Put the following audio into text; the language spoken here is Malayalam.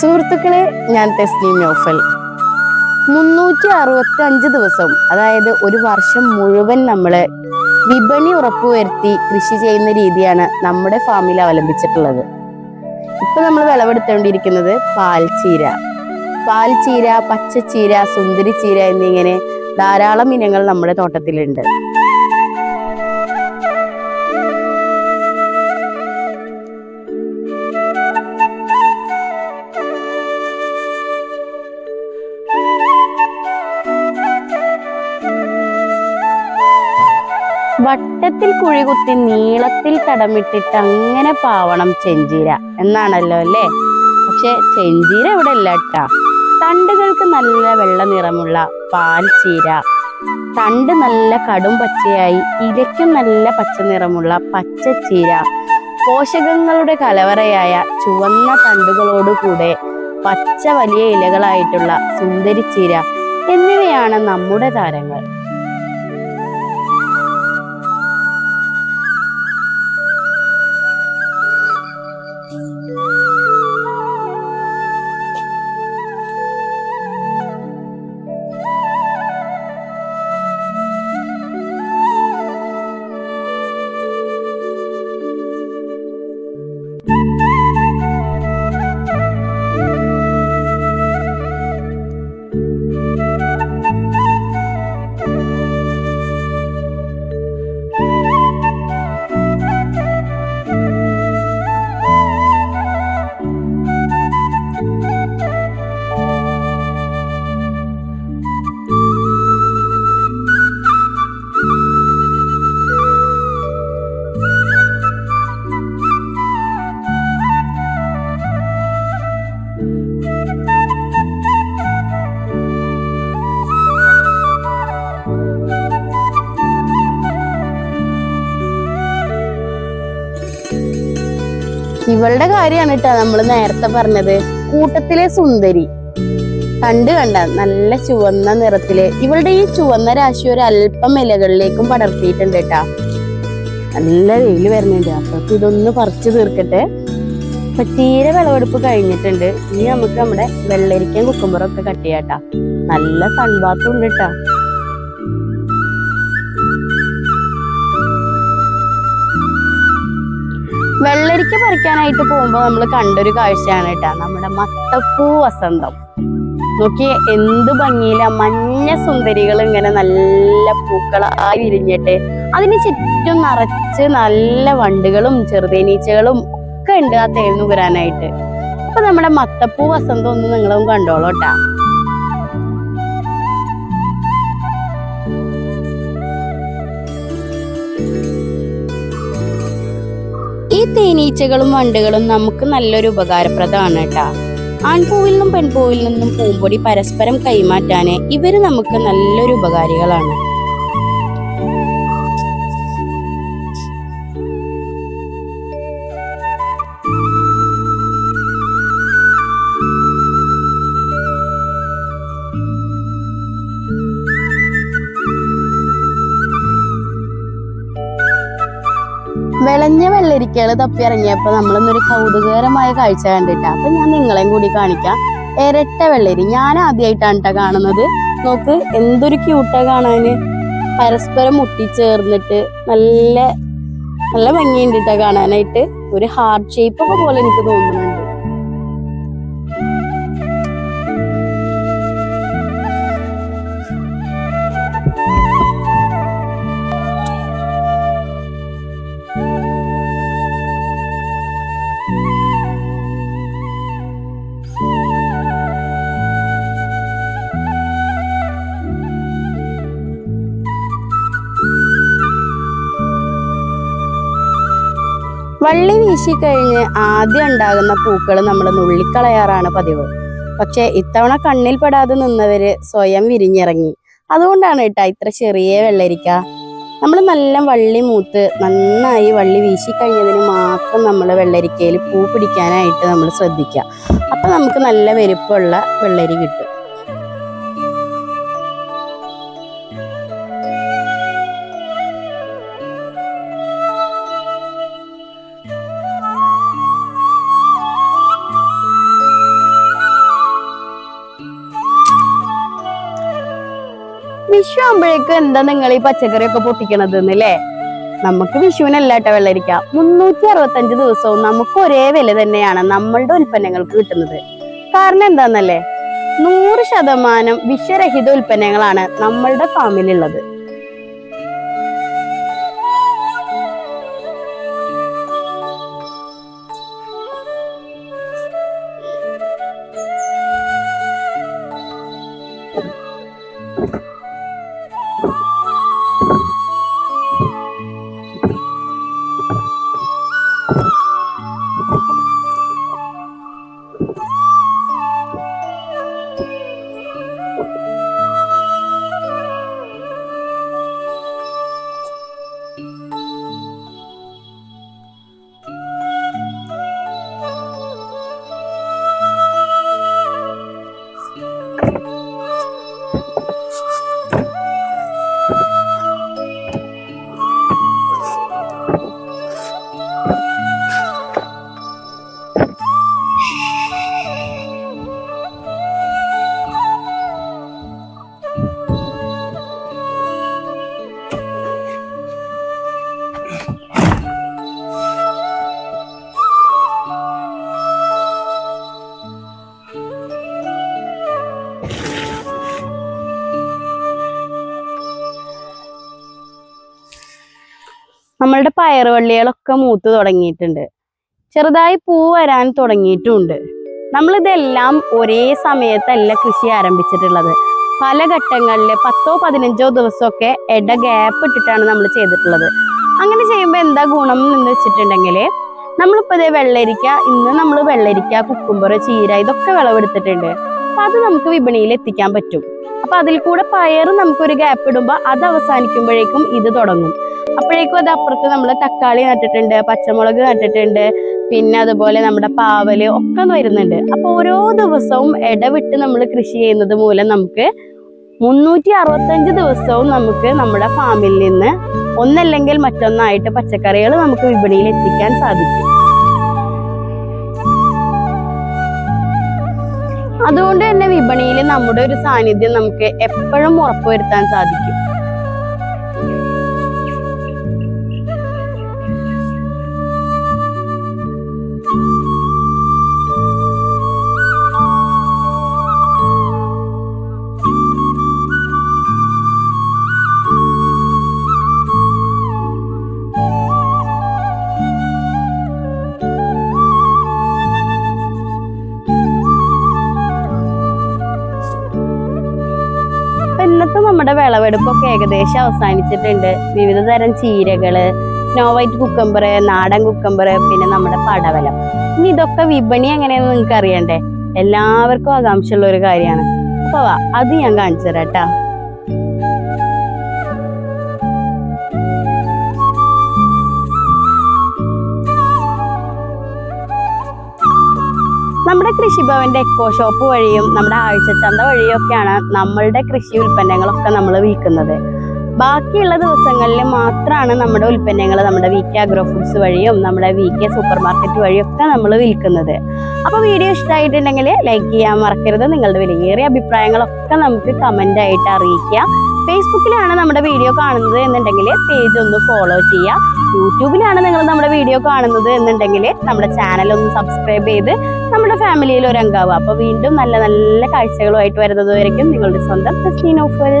സുഹൃത്തുക്കളെ ഞാൻ തെസ്ലീം നൗഫൽ. മുന്നൂറ്റി അറുപത്തി അഞ്ച് ദിവസം അതായത് ഒരു വർഷം മുഴുവൻ നമ്മൾ വിപണി ഉറപ്പുവരുത്തി കൃഷി ചെയ്യുന്ന രീതിയാണ് നമ്മുടെ ഫാമിൽ അവലംബിച്ചിട്ടുള്ളത്. ഇപ്പൊ നമ്മൾ വിളവെടുത്തുകൊണ്ടിരിക്കുന്നത് പാൽച്ചീര. പാൽച്ചീര പച്ചച്ചീര സുന്ദരിച്ചീര എന്നിങ്ങനെ ധാരാളം ഇനങ്ങൾ നമ്മുടെ തോട്ടത്തിലുണ്ട്. വട്ടത്തിൽ കുഴികുത്തി നീളത്തിൽ തടമിട്ടിട്ട് അങ്ങനെ പാവണം ചെഞ്ചീര എന്നാണല്ലോ അല്ലേ? പക്ഷെ ചെഞ്ചീര ഇവിടെ ഇല്ല കേട്ടാ തണ്ടുകൾക്ക് നല്ല വെള്ള നിറമുള്ള പാൽച്ചീര തണ്ട് നല്ല കടും പച്ചയായി ഇലയ്ക്കും നല്ല പച്ച നിറമുള്ള പച്ചച്ചീര പോഷകങ്ങളുടെ കലവറയായ ചുവന്ന തണ്ടുകളോടുകൂടെ പച്ച വലിയ ഇലകളായിട്ടുള്ള സുന്ദരിച്ചീര എന്നിവയാണ് നമ്മുടെ താരങ്ങൾ. ഇവളുടെ കാര്യമാണ് കേട്ടോ നമ്മൾ നേരത്തെ പറഞ്ഞത്. കൂട്ടത്തിലെ സുന്ദരി. കണ്ടു കണ്ട നല്ല ചുവന്ന നിറത്തിൽ ഇവളുടെ ഈ ചുവന്ന രാശി ഒരു അല്പം ഇലകളിലേക്കും പടർത്തിയിട്ടുണ്ട് കേട്ടാ. നല്ല വെയിൽ വരുന്നുണ്ട്. അപ്പൊ ഇതൊന്ന് പറിച്ചു തീർക്കട്ടെ. അപ്പൊ ചീര വിളവെടുപ്പ് കഴിഞ്ഞിട്ടുണ്ട്. ഇനി നമുക്ക് നമ്മുടെ വെള്ളരിക്കയും കുക്കുമ്പറൊക്കെ കട്ട്. ചെയ്യാട്ടാ നല്ല സൺബാത്തും ഉണ്ട് കേട്ടാ. വെള്ളരിക്ക പറിക്കാനായിട്ട് പോകുമ്പോൾ നമ്മൾ കണ്ടൊരു കാഴ്ചയാണ് കേട്ടാ നമ്മുടെ മത്തപ്പൂ വസന്തം. നോക്കിയേ എന്ത് ഭംഗിയില. മഞ്ഞ സുന്ദരികൾ ഇങ്ങനെ നല്ല പൂക്കളായി വിരിഞ്ഞിട്ട് അതിന് ചുറ്റും നിറച്ച് നല്ല വണ്ടുകളും ചെറുതേനീച്ചകളും ഒക്കെ ഉണ്ട് ആ തേൻ നുകരാനായിട്ട് അപ്പൊ നമ്മുടെ മത്തപ്പൂ വസന്തം ഒന്ന് നിങ്ങളും കണ്ടോളൂ കേട്ടാ ഈ തേനീച്ചകളും വണ്ടുകളും നമുക്ക് നല്ലൊരു ഉപകാരപ്രദമാണ് കേട്ടാ. ആൺപൂവിൽ നിന്നും പെൺപൂവിൽ നിന്നും പൂമ്പൊടി പരസ്പരം കൈമാറ്റാന് ഇവർ നമുക്ക് നല്ലൊരു ഉപകാരികളാണ്. വെള്ളരിക്കകൾ തപ്പി ഇറങ്ങിയപ്പോ നമ്മളിന്നൊരു കൗതുകകരമായ കാഴ്ച കണ്ടിട്ടാ. അപ്പൊ ഞാൻ നിങ്ങളെയും കൂടി കാണിക്കാം. ഇരട്ട വെള്ളരി. ഞാൻ ആദ്യമായിട്ടാണ് ട്ടാ കാണുന്നത്. നോക്ക് എന്തൊരു ക്യൂട്ടാ കാണാന്. പരസ്പരം മുട്ടിച്ചേർന്നിട്ട് നല്ല നല്ല ഭംഗിയുണ്ട് ട്ടാ കാണാനായിട്ട്. ഒരു ഹാർട്ട് ഷേപ്പ് ഒക്കെ പോലെ എനിക്ക് തോന്നുന്നുണ്ട് വള്ളി വീശി കഴിഞ്ഞ് ആദ്യം ഉണ്ടാകുന്ന പൂക്കൾ നമ്മൾ നുള്ളിക്കളയാറാണ് പതിവ്. പക്ഷെ ഇത്തവണ കണ്ണിൽ പെടാതെ നിന്നവര് സ്വയം വിരിഞ്ഞിറങ്ങി. അതുകൊണ്ടാണ് കേട്ടാ ഇത്ര ചെറിയ വെള്ളരിക്ക. നമ്മൾ നല്ല വള്ളി മൂത്ത് നന്നായി വള്ളി വീശി കഴിഞ്ഞതിന് മാത്രം നമ്മൾ വെള്ളരിക്കയിൽ പൂ പിടിക്കാനായിട്ട് നമ്മൾ ശ്രദ്ധിക്കുക അപ്പൊ നമുക്ക് നല്ല വലുപ്പമുള്ള വെള്ളരി കിട്ടും. വിഷു ആകുമ്പോഴേക്കും എന്താ നിങ്ങൾ ഈ പച്ചക്കറിയൊക്കെ പൊട്ടിക്കണത് എന്നല്ലേ നമുക്ക് വിഷുവിനല്ലാട്ട വെള്ളരിക്ക. മുന്നൂറ്റി അറുപത്തഞ്ച് ദിവസവും നമുക്ക് ഒരേ വില തന്നെയാണ് നമ്മളുടെ ഉൽപ്പന്നങ്ങൾക്ക് കിട്ടുന്നത്. കാരണം എന്താന്നല്ലേ? നൂറ് ശതമാനം വിഷരഹിത ഉൽപ്പന്നങ്ങളാണ് നമ്മളുടെ ഫാമിലുള്ളത് നമ്മളുടെ പയറുവള്ളികളൊക്കെ മൂത്ത് തുടങ്ങിയിട്ടുണ്ട്. ചെറുതായി പൂ വരാൻ തുടങ്ങിയിട്ടുമുണ്ട് നമ്മളിതെല്ലാം ഒരേ സമയത്തല്ല കൃഷി ആരംഭിച്ചിട്ടുള്ളത്. പല ഘട്ടങ്ങളിൽ പത്തോ പതിനഞ്ചോ ദിവസമൊക്കെ ഇട ഗ്യാപ്പ് ഇട്ടിട്ടാണ് നമ്മൾ ചെയ്തിട്ടുള്ളത്. അങ്ങനെ ചെയ്യുമ്പോൾ എന്താ ഗുണം എന്ന് വെച്ചിട്ടുണ്ടെങ്കിൽ നമ്മളിപ്പോൾ ഇതേ വെള്ളരിക്ക ഇന്ന് നമ്മൾ വെള്ളരിക്ക കുക്കുമ്പർ ചീര ഇതൊക്കെ വിളവെടുത്തിട്ടുണ്ട്. അപ്പം അത് നമുക്ക് വിപണിയിൽ എത്തിക്കാൻ പറ്റും. അപ്പം അതിൽ കൂടെ പയർ നമുക്കൊരു ഗ്യാപ്പ് ഇടുമ്പോൾ അത് അവസാനിക്കുമ്പോഴേക്കും ഇത് തുടങ്ങും. അപ്പോഴേക്കും അത് അപ്പുറത്ത് നമ്മൾ തക്കാളി നട്ടിട്ടുണ്ട് പച്ചമുളക് നട്ടിട്ടുണ്ട് പിന്നെ അതുപോലെ നമ്മുടെ പാവൽ ഒക്കെ വരുന്നുണ്ട്. അപ്പൊ ഓരോ ദിവസവും ഇടവിട്ട് നമ്മൾ കൃഷി ചെയ്യുന്നത് മൂലം നമുക്ക് മുന്നൂറ്റി അറുപത്തഞ്ച് ദിവസവും നമുക്ക് നമ്മുടെ ഫാമിൽ നിന്ന് ഒന്നല്ലെങ്കിൽ മറ്റൊന്നായിട്ട് പച്ചക്കറികൾ നമുക്ക് വിപണിയിൽ എത്തിക്കാൻ സാധിക്കും. അതുകൊണ്ട് തന്നെ വിപണിയിൽ നമ്മുടെ ഒരു സാന്നിധ്യം നമുക്ക് എപ്പോഴും ഉറപ്പുവരുത്താൻ സാധിക്കും. ഇന്നത്തെ നമ്മുടെ വിളവെടുപ്പൊക്കെ ഏകദേശം അവസാനിച്ചിട്ടുണ്ട്. വിവിധ തരം ചീരകൾ സ്നോ വൈറ്റ് കുക്കമ്പർ നാടൻ കുക്കമ്പർ പിന്നെ നമ്മുടെ പടവലം. ഇനി ഇതൊക്കെ വിപണി എങ്ങനെയാണെന്ന് നിങ്ങൾക്ക് അറിയണ്ടേ എല്ലാവർക്കും ആകാംക്ഷയുള്ള ഒരു കാര്യമാണ്. അപ്പൊ അത് ഞാൻ കാണിച്ചു തരാം നമ്മുടെ കൃഷിഭവന്റെ എക്കോ ഷോപ്പ് വഴിയും നമ്മുടെ ആഴ്ചച്ചന്ത വഴിയൊക്കെയാണ് നമ്മളുടെ കൃഷി ഉൽപ്പന്നങ്ങളൊക്കെ നമ്മൾ വിൽക്കുന്നത്. ബാക്കിയുള്ള ദിവസങ്ങളിൽ മാത്രമാണ് നമ്മുടെ ഉൽപ്പന്നങ്ങൾ നമ്മുടെ വി കെ അഗ്രോ ഫുഡ്സ് വഴിയും നമ്മുടെ വി കെ സൂപ്പർ മാർക്കറ്റ് വഴിയൊക്കെ നമ്മൾ വിൽക്കുന്നത്. അപ്പോൾ വീഡിയോ ഇഷ്ടമായിട്ടുണ്ടെങ്കിൽ ലൈക്ക് ചെയ്യാൻ മറക്കരുത്. നിങ്ങളുടെ വിലയേറിയ അഭിപ്രായങ്ങളൊക്കെ നമുക്ക് കമന്റ് ആയിട്ട് അറിയിക്കുക. ഫേസ്ബുക്കിലാണ് നമ്മുടെ വീഡിയോ കാണുന്നത് എന്നുണ്ടെങ്കിൽ പേജ് ഒന്ന് ഫോളോ ചെയ്യുക. യൂട്യൂബിലാണ് നിങ്ങൾ നമ്മുടെ വീഡിയോ കാണുന്നത് എന്നുണ്ടെങ്കിൽ നമ്മുടെ ചാനൽ ഒന്ന് സബ്സ്ക്രൈബ് ചെയ്ത് നമ്മുടെ ഫാമിലിയിൽ ഒരു അംഗമാവുക അപ്പോൾ വീണ്ടും നല്ല നല്ല കാഴ്ചകളുമായിട്ട് വരുന്നത് വരയ്ക്കും നിങ്ങളുടെ സ്വന്തം ഓഫർ